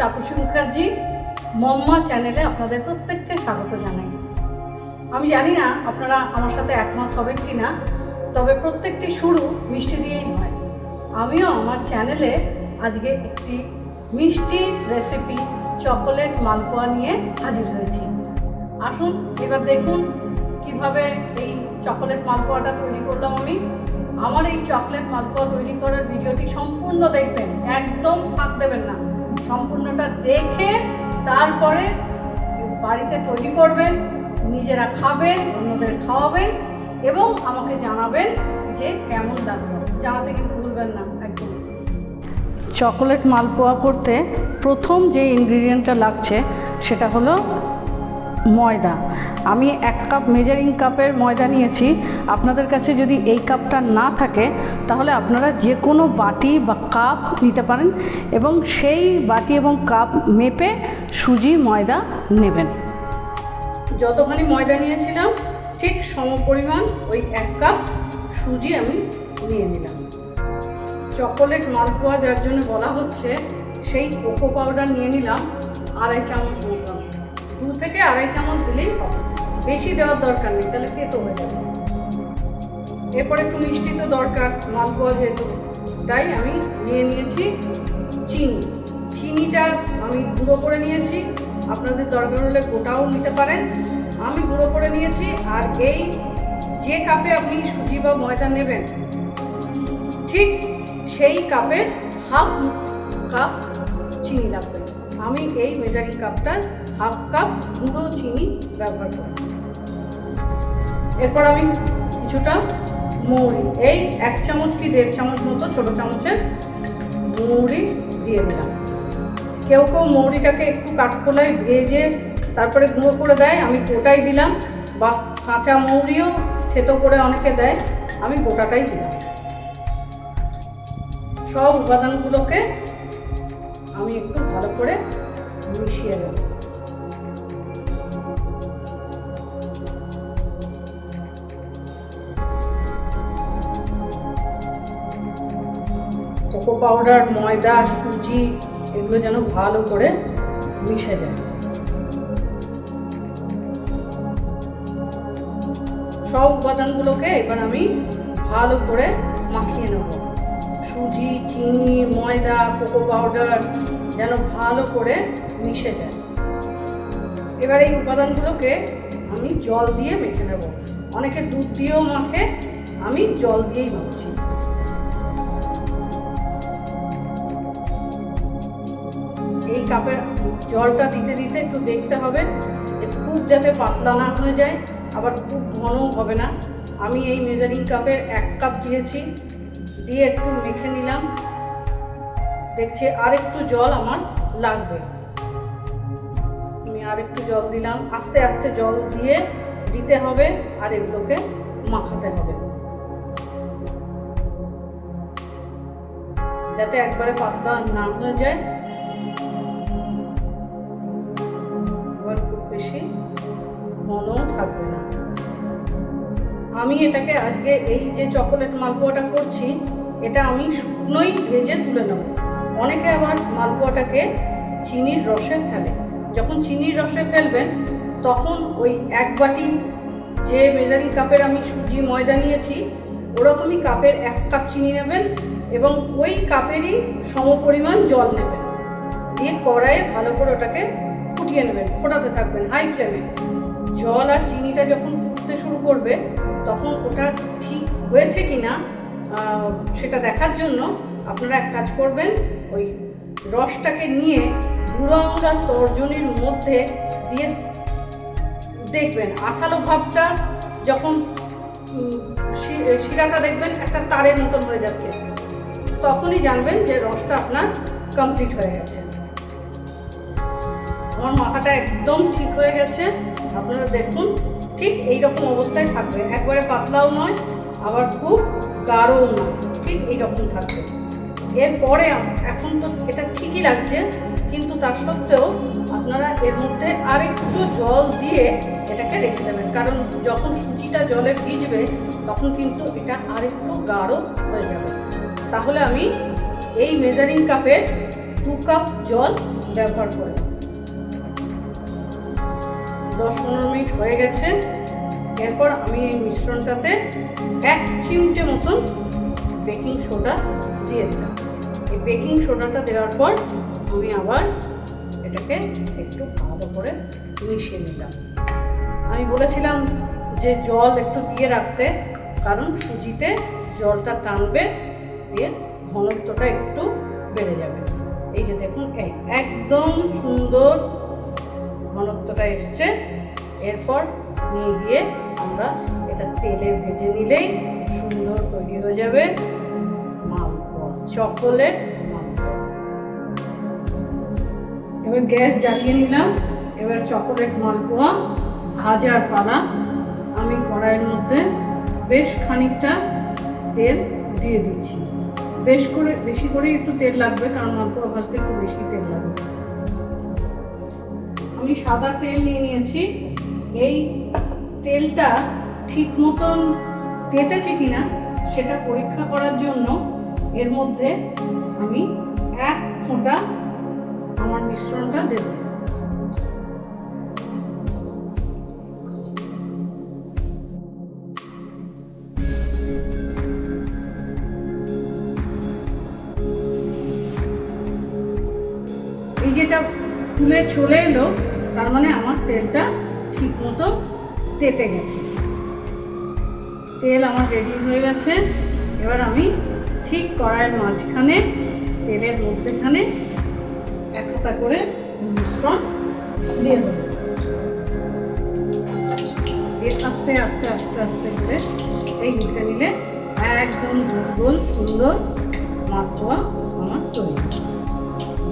তাপসী মুখার্জি, মম্মা চ্যানেলে আপনাদের প্রত্যেককে স্বাগত জানাই। আমি জানি না আপনারা আমার সাথে একমত হবেন কি না তবে প্রত্যেকটি শুরু মিষ্টি দিয়েই হয়। আমিও আমার চ্যানেলে আজকে একটি মিষ্টি রেসিপি চকোলেট মালপোয়া নিয়ে হাজির হয়েছি। আসুন, এবার দেখুন কীভাবে এই চকোলেট মালপোয়াটা তৈরি করলাম আমি। আমার এই চকলেট মালপোয়া তৈরি করার ভিডিওটি সম্পূর্ণ দেখবেন, একদম ফাঁক দেবেন না। সম্পূর্ণটা দেখে তারপরে বাড়িতে তৈরি করবেন, নিজেরা খাবেন, অন্যদের খাওয়াবেন এবং আমাকে জানাবেন যে কেমন লাগল জানাতে কিন্তু ভুলবেন না, একদম। চকোলেট মালপোয়া করতে প্রথম যে ইনগ্রিডিয়েন্টটা লাগছে সেটা হলো ময়দা। আমি এক কাপ মেজারিং কাপের ময়দা নিয়েছি। আপনাদের কাছে যদি এই কাপটা না থাকে, তাহলে আপনারা যে কোনো বাটি বা কাপ নিতে পারেন এবং সেই বাটি এবং কাপ মেপে সুজি, ময়দা নেবেন। যতখানি ময়দা নিয়েছিলাম, ঠিক সমপরিমাণ ওই এক কাপ সুজি আমি নিয়ে নিলাম। চকোলেট মালপোয়া যার জন্য বলা হচ্ছে, সেই কোকো পাউডার নিয়ে নিলাম, আড়াই চামচ মতো। আড়াই চামচ দিলেই হবে। বেশি দেওয়ার দরকার নেই, তাহলে তেতো হয়ে যাবে। এরপর একটু মিষ্টি তো দরকার, মালপোয়া যেহেতু। তাই আমি নিয়ে নিয়েছি চিনি। চিনিটা আমি গুঁড়ো করে নিয়েছি। আপনাদের দরকার হলে গোটাও নিতে পারেন। আমি গুঁড়ো করে নিয়েছি আর এই যে কাপে আপনি সুজি বা ময়দা নেবেন, ঠিক সেই কাপের হাফ কাপ চিনি লাগবে। আমি এই মেজারিং কাপটা হাফ কাপ গুঁড়ো চিনি ব্যবহার করি এরপর আমি কিছুটা মৌরি এই এক চামচ কি দেড় চামচ মতো ছোটো চামচের মৌরি দিয়ে দিলাম। কেউ কেউ মৌরিটাকে একটু কাঠখোলায় ভেজে তারপরে গুঁড়ো করে দেয়, আমি গোটাই দিলাম বা কাঁচা মৌরিও থেতো করে অনেকে দেয়, আমি গোটাটাই দিলাম। সব উপাদানগুলোকে আমি একটু ভালো করে মিশিয়ে দেব পাউডার ময়দা, সুজি, এগুলো যেন ভালো করে মিশে যায়। সব উপাদানগুলোকে এবার আমি ভালো করে মাখিয়ে নেব। সুজি, চিনি, ময়দা, কোকো পাউডার যেন ভালো করে মিশে যায়। এবার এই উপাদানগুলোকে আমি জল দিয়ে মেখে নেব। অনেকে দুধ দিয়েও মাখে, আমি জল দিয়েই মাখছি। কাপে জলটা দিতে দিতে একটু দেখতে হবে যে খুব যাতে পাতলা না হয়ে যায়, আবার খুব ঘনও হবে না। আমি এই মেজারিং কাপের এক কাপ দিয়েছি, দিয়ে একটু মেখে নিলাম। দেখছি আর একটু জল আমার লাগবে। আমি আর একটু জল দিলাম। আস্তে আস্তে জল দিয়ে দিতে হবে আর এগুলোকে মাখাতে হবে। যাতে একবারে পাতলা না হয়ে যায়। আমি এটাকে আজকে এই যে চকোলেট মালপোয়াটা করছি, এটা আমি শুকনোই ভেজে তুলে নেব। অনেকে আবার মালপোয়াটাকে চিনির রসে ফেলে। যখন চিনির রসে ফেলবেন, তখন ওই এক বাটি যে মেজারিং কাপের আমি সুজি, ময়দা নিয়েছি, ওরকমই কাপের এক কাপ চিনি নেবেন এবং ওই কাপেরই সমপরিমাণ জল নেবেন। দিয়ে কড়াইয়ে ভালো করে ওটাকে ফুটিয়ে নেবেন। ফোটাতে থাকবেন হাই ফ্লেমে। জল আর চিনিটা যখন ফুটতে শুরু করবে তখন ওটা ঠিক হয়েছে কি না সেটা দেখার জন্য আপনারা এক কাজ করবেন, ওই রসটাকে নিয়ে বুড়ো আঙুলার তর্জনীর মধ্যে দিয়ে দেখবেন। আঠালো ভাবটা যখন শিরাটা দেখবেন একটা তারের মতন হয়ে যাচ্ছে, তখনই জানবেন যে রসটা আপনার কমপ্লিট হয়ে গেছে। আমার মাথাটা একদম ঠিক হয়ে গেছে, আপনারা দেখুন। ঠিক এইরকম অবস্থায় থাকবে। একবারে পাতলাও নয়, আবার খুব গাঢ়ও নয়, ঠিক এই রকম থাকবে। এরপরে এখন তো এটা ঠিকই লাগছে, কিন্তু তার সত্ত্বেও আপনারা এর মধ্যে আরেকটু জল দিয়ে এটাকে রেখে দেবেন। কারণ যখন সুজিটা জলে ভিজবে, তখন কিন্তু এটা আরেকটু গাঢ় হয়ে যাবে। তাহলে আমি এই মেজারিং কাপের দু কাপ জল ব্যবহার করে দশ পনেরো মিনিট হয়ে গেছে। এরপর আমি এই মিশ্রণটাতে এক চিমটে মতন বেকিং সোডা দিয়ে দিলাম। এই বেকিং সোডাটা দেওয়ার পর আমি আবার এটাকে একটু ভালো করে মিশিয়ে নিলাম। আমি বলেছিলাম যে জল একটু দিয়ে রাখতে, কারণ সুজিতে জলটা টানবে, দিয়ে ঘনত্বটা একটু বেড়ে যাবে। এই যে দেখুন একদম সুন্দর ঘনত্বটা এসছে। এরপর নিয়ে গিয়ে আমরা এটা তেলে ভেজে নিলেই সুন্দর তৈরি হয়ে যাবে মালপোয়া, চকোলেট এবার গ্যাস জ্বালিয়ে নিলাম। এবার চকোলেট মালপোয়া ভাজার পালা আমি কড়াইয়ের মধ্যে বেশ খানিকটা তেল দিয়ে দিচ্ছি। বেশ করে, বেশি করে একটু তেল লাগবে, কারণ মালপোয়া ভাজতে একটু বেশি তেল লাগবে। আমি সাদা তেল নিয়ে নিয়েছি। এই তেলটা ঠিক মতন তেতেছে কিনা সেটা পরীক্ষা করার জন্য এর মধ্যে আমি এক ফোঁটা আমার মিশ্রণটা দেব। এই যেটা ফুলে চলে এলো, তার মানে আমার তেলটা ঠিক মতো তেতে গেছে। তেল আমার রেডি হয়ে গেছে। এবার আমি ঠিক কড়াইয়ের মাঝখানে, তেলের মধ্যেখানে এক হাতা করে মিশ্রণ দিয়ে দেবো। আস্তে আস্তে আস্তে আস্তে করে এই মিশে নিলে একদম গোল, সুন্দর মাখোয়া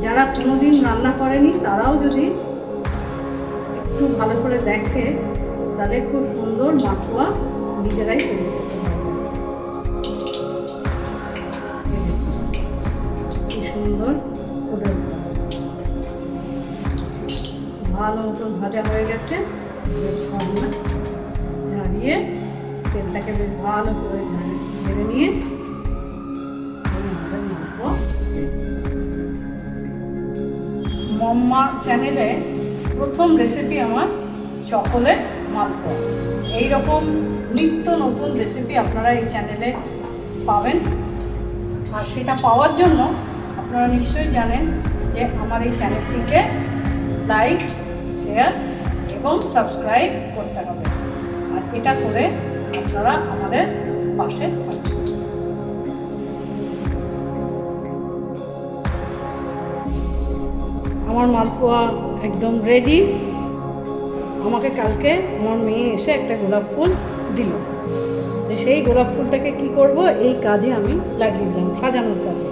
যারা কোনোদিন রান্না করেনি, তারাও যদি একটু ভালো করে দেখে, তাহলে খুব সুন্দর মাখোয়া নিজেরাই তৈরি করতে কি সুন্দর ভালো মতন ভাজা হয়ে গেছে। ঝাড়িয়ে তেলটাকে বেশ ভালো করে ঝাড়ি- ঝেড়ে নিয়ে মম্মা চ্যানেলে প্রথম রেসিপি আমার চকোলেট মালপোয়া। এইরকম নিত্য নতুন রেসিপি আপনারা এই চ্যানেলে পাবেন। আর সেটা পাওয়ার জন্য আপনারা নিশ্চয়ই জানেন যে আমার এই চ্যানেলটিকে লাইক শেয়ার এবং সাবস্ক্রাইব করতে হবে। আর এটা করে আপনারা আমাদের পাশে থাকবেন। আমার মালপোয়া একদম রেডি আমাকে কালকে আমার মেয়ে এসে একটা গোলাপ ফুল দিল। সেই গোলাপ ফুলটাকে কি করব? এই কাজে আমি লাগিয়ে দিলাম, সাজানোর কাজে।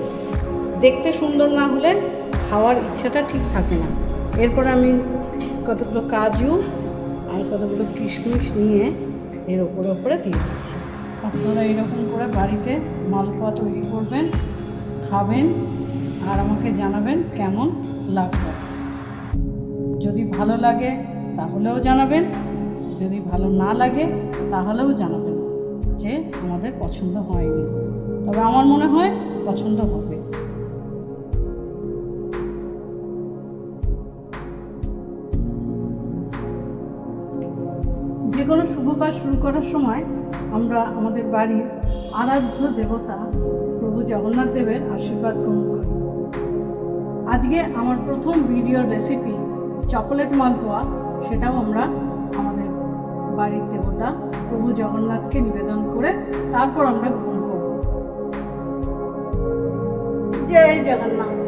দেখতে সুন্দর না হলে খাওয়ার ইচ্ছাটা ঠিক থাকে না। এরপর আমি কতগুলো কাজু আর কতগুলো কিশমিশ নিয়ে এর ওপরে ওপরে দিয়ে দিচ্ছি। আপনারা এরকম করে বাড়িতে মালপোয়া তৈরি করবেন, খাবেন। আর আমাকে জানাবেন কেমন লাগবে যদি ভালো লাগে, তাহলেও জানাবেন। যদি ভালো না লাগে, তাহলেও জানাবেন যে আমাদের পছন্দ হয়নি। তবে আমার মনে হয় পছন্দ হবে। যে কোনো শুভ কাজ শুরু করার সময় আমরা আমাদের বাড়ির আরাধ্য দেবতা প্রভু জগন্নাথ দেবের আশীর্বাদ গ্রহণ করি। আজকে আমার প্রথম ভিডিও রেসিপি চকোলেট মালপোয়া, সেটাও আমরা আমাদের বাড়ির দেবতা প্রভু জগন্নাথকে নিবেদন করে তারপর আমরা গ্রহণ করব। জয় জগন্নাথ।